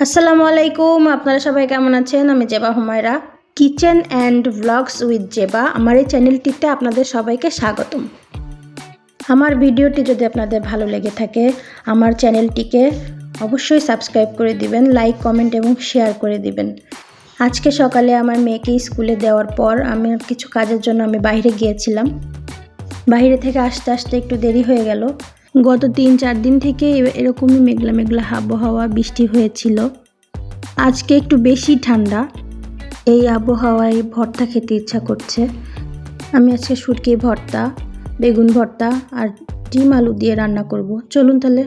আসসালামু আলাইকুম, আপনারা সবাই কেমন আছেন? আমি Zeba Humaira. Kitchen and vlogs with Zeba, আমার এই চ্যানেলটিতে আপনাদের সবাইকে স্বাগতম। আমার ভিডিওটি যদি আপনাদের ভালো লেগে থাকে, আমার চ্যানেলটিকে অবশ্যই সাবস্ক্রাইব করে দিবেন, লাইক, কমেন্ট এবং শেয়ার করে দিবেন। আজকে সকালে আমার মেয়েকে স্কুলে দেওয়ার পর আমি কিছু কাজের জন্য আমি বাইরে গিয়েছিলাম। বাইরে থেকে আসতে আসতে একটু দেরি হয়ে গেল। গত তিন চার দিন থেকে এরকমই মেঘলা মেঘলা আবহাওয়া, বৃষ্টি হয়েছিল। আজকে একটু বেশি ঠান্ডা। এই আবহাওয়ায় ভর্তা খেতে ইচ্ছা করছে। আমি আজকে শুটকি ভর্তা, বেগুন ভর্তা আর ডিম আলু দিয়ে রান্না করব। চলুন তাহলে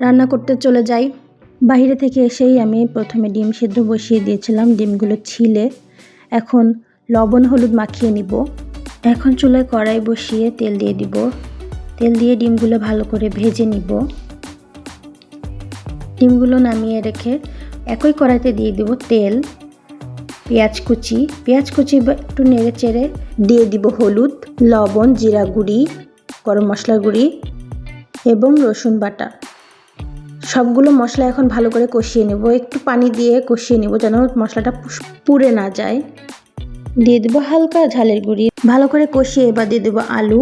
রান্না করতে চলে যাই। বাইরে থেকে এসেই আমি প্রথমে ডিম সেদ্ধ বসিয়ে দিয়েছিলাম। ডিমগুলো ছিলে। এখন লবণ হলুদ মাখিয়ে নিব। এখন চুলায় কড়াই বসিয়ে তেল দিয়ে দিব। তেল দিয়ে ডিমগুলো ভালো করে ভেজে নিব। ডিমগুলো নামিয়ে রেখে একই কড়াইতে দিয়ে দিব তেল, পেঁয়াজ কুচি। পেঁয়াজ কুচি একটু নেড়ে চেড়ে দিয়ে দিব হলুদ, লবণ, জিরা গুঁড়ি, গরম মশলা গুঁড়ি এবং রসুন বাটা। সবগুলো মশলা এখন ভালো করে কষিয়ে নেব। একটু পানি দিয়ে কষিয়ে নেব যেন মশলাটা পুড়ে না যায়। দিয়ে দেবো হালকা ঝালের গুঁড়ি। ভালো করে কষিয়ে এবার দিয়ে দেবো আলু।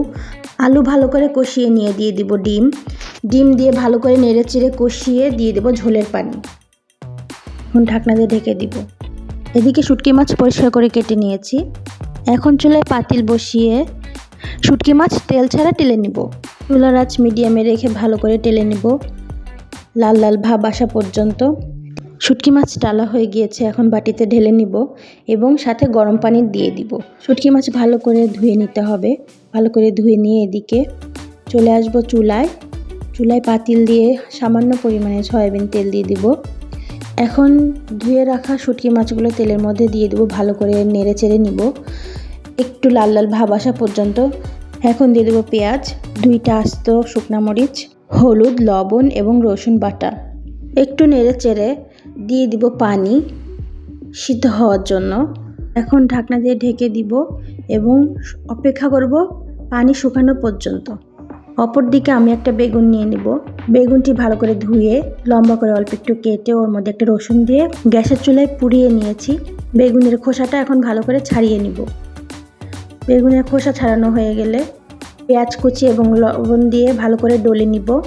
আলু ভালো করে কষিয়ে নিয়ে দিয়ে দিব ডিম। ডিম দিয়ে ভালো করে নেড়ে চেড়ে কষিয়ে দিয়ে দেবো ঝোলের পানি। এখন ঢাকনা দিয়ে ঢেকে দিব। এদিকে শুটকি মাছ পরিষ্কার করে কেটে নিয়েছি। এখন চুলায় পাতিল বসিয়ে শুটকি মাছ তেল ছাড়া টেলে নিব। চুলার আঁচ মিডিয়ামে রেখে ভালো করে টেলে নিব। লাল লাল ভাব আসা পর্যন্ত। শুটকি মাছ ডালা হয়ে গিয়েছে, এখন বাটিতে ঢেলে নিব এবং সাথে গরম পানি দিয়ে দিব। শুটকি মাছ ভালো করে ধুয়ে নিতে হবে। ভালো করে ধুয়ে নিয়ে এদিকে চলে আসব চুলায়। চুলায় পাতিল দিয়ে সামান্য পরিমাণে সয়াবিন তেল দিয়ে দিব। এখন ধুয়ে রাখা শুটকি মাছগুলো তেলের মধ্যে দিয়ে দেবো, ভালো করে নেড়ে চেড়ে নিব। একটু লাল লাল ভাব আসা পর্যন্ত এখন দিয়ে দেবো পেঁয়াজ, দুইটা আস্ত শুকনা মরিচ, হলুদ, লবণ এবং রসুন বাটা। একটু নেড়ে চেড়ে দিয়ে দিব পানি সিদ্ধ হওয়ার জন্য। এখন ঢাকনা দিয়ে ঢেকে দিব এবং অপেক্ষা করব পানি শুকানো পর্যন্ত। অপর দিকে আমি একটা বেগুন নিয়ে নিব। বেগুনটি ভালো করে ধুয়ে, লম্বা করে অল্প একটু কেটে ওর মধ্যে একটা রসুন দিয়ে গ্যাসের চুলায় পুড়িয়ে নিয়েছি। বেগুনের খোসাটা এখন ভালো করে ছাড়িয়ে নিব। বেগুনের খোসা ছাড়ানো হয়ে গেলে পেঁয়াজ কুচি এবং লবণ দিয়ে ভালো করে ডলে নিব।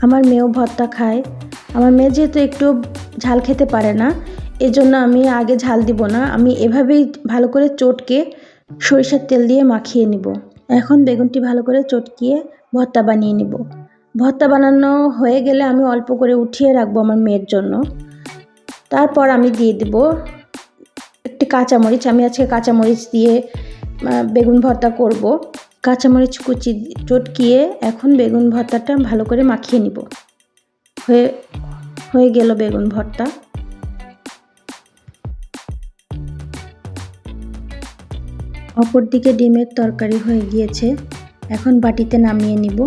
আমার মেয়েও ভর্তা খায়। আমার মেয়ে যেহেতু একটু ঝাল খেতে পারে না। এজন্য আমি আগে ঝাল দিব না। আমি এভাবেই ভালো করে চটকে সরিষার তেল দিয়ে মাখিয়ে নিব। এখন বেগুনটি ভালো করে চটকিয়ে ভর্তা বানিয়ে নিব। ভর্তা বানানো হয়ে গেলে আমি অল্প করে উঠিয়ে রাখব আমার মেয়ের জন্য। তারপর আমি দিয়ে দিব একটি কাঁচামরিচ। আমি আজকে কাঁচামরিচ দিয়ে বেগুন ভর্তা করব। কাঁচামরিচ কুচি চটকিয়ে এখন বেগুন ভর্তাটা ভালো করে মাখিয়ে নিব। হয়ে হয়ে গেল বেগুন ভর্তা। অপরদিকে ডিমের তরকারি হয়ে গিয়েছে। এখন বাটিতে নামিয়ে নিব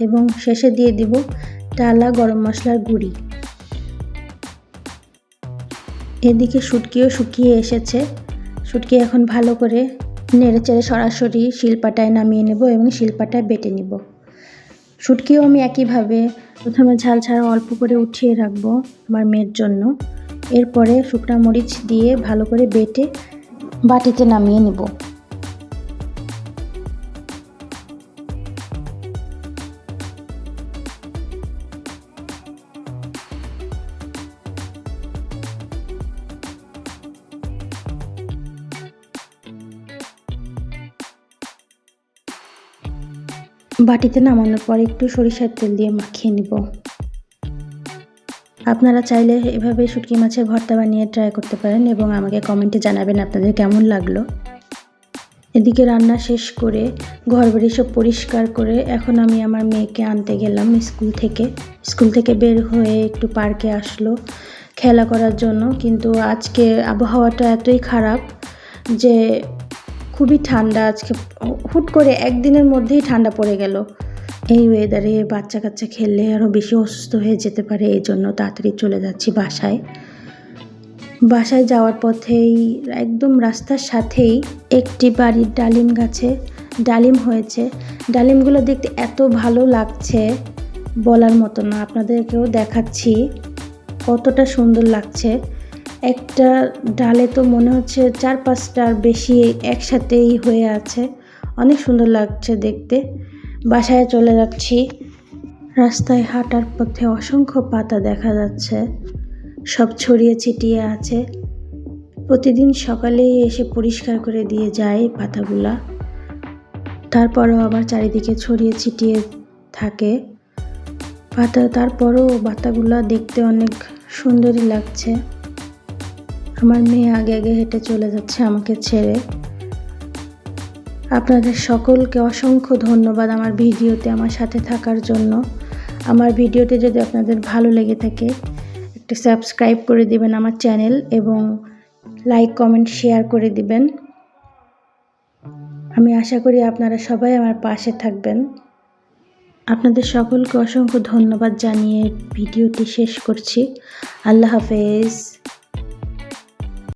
এবং শেষে দিয়ে দিব টালা গরম মশলার গুঁড়ি। এদিকে শুটকিও শুকিয়ে এসেছে। শুটকি এখন ভালো করে নেড়ে চেড়ে সরাসরি শিলপাটায় নামিয়ে নেব এবং শিলপাটায় বেটে নিব। শুটকিও আমি একইভাবে প্রথমে ঝাল ছাড়া অল্প করে উঠিয়ে রাখব আমার মেয়ের জন্য। এরপরে শুকনা মরিচ দিয়ে ভালো করে বেটে বাটিতে নামিয়ে নেব। বাটিতে নামানোর পর একটু সরিষার তেল দিয়ে মাখিয়ে নিব। আপনারা চাইলে এভাবে শুটকি মাছের ভর্তা বানিয়ে ট্রাই করতে পারেন এবং আমাকে কমেন্টে জানাবেন আপনাদের কেমন লাগল। এদিকে রান্না শেষ করে ঘর বাড়ি সব পরিষ্কার করে এখন আমি আমার মেয়েকে আনতে গেলাম স্কুল থেকে। স্কুল থেকে বের হয়ে একটু পার্কে আসলো খেলা করার জন্য, কিন্তু আজকে আবহাওয়াটা এতই খারাপ যে খুবই ঠান্ডা আজকে। হুট করে একদিনের মধ্যেই ঠান্ডা পড়ে গেল। এই ওয়েদারে বাচ্চা কাচ্চা খেললে আরও বেশি অসুস্থ হয়ে যেতে পারে, এই জন্য তাড়াতাড়ি চলে যাচ্ছি বাসায়। বাসায় যাওয়ার পথেই একদম রাস্তার সাথেই একটি বাড়ির ডালিম গাছে ডালিম হয়েছে। ডালিমগুলো দেখতে এত ভালো লাগছে বলার মতো না। আপনাদেরকেও দেখাচ্ছি কতটা সুন্দর লাগছে। একটা ডালে তো মনে হচ্ছে চার পাঁচটার বেশি একসাথেই হয়ে আছে। অনেক সুন্দর লাগছে দেখতে। বাসায় চলে যাচ্ছি। রাস্তায় হাঁটার পথে অসংখ্য পাতা দেখা যাচ্ছে। সব ছড়িয়ে ছিটিয়ে আছে। প্রতিদিন সকালেই এসে পরিষ্কার করে দিয়ে যায় পাতাগুলা। তারপরও আবার চারিদিকে ছড়িয়ে ছিটিয়ে থাকে। পাতা, তারপরও পাতাগুলা দেখতে অনেক সুন্দরই লাগছে। আমার মেয়ে আগে আগে হেঁটে চলে যাচ্ছে আমাকে ছেড়ে। আপনাদের সকলকে অসংখ্য ধন্যবাদ আমার ভিডিওতে, আমার সাথে থাকার জন্য। আমার ভিডিওটি যদি আপনাদের ভালো লেগে থাকে, একটি সাবস্ক্রাইব করে দিবেন আমার চ্যানেল এবং লাইক, কমেন্ট, শেয়ার করে দিবেন। আমি আশা করি আপনারা সবাই আমার পাশে থাকবেন। আপনাদের সকলকে অসংখ্য ধন্যবাদ জানিয়ে ভিডিওটি শেষ করছি। আল্লাহ হাফেজ।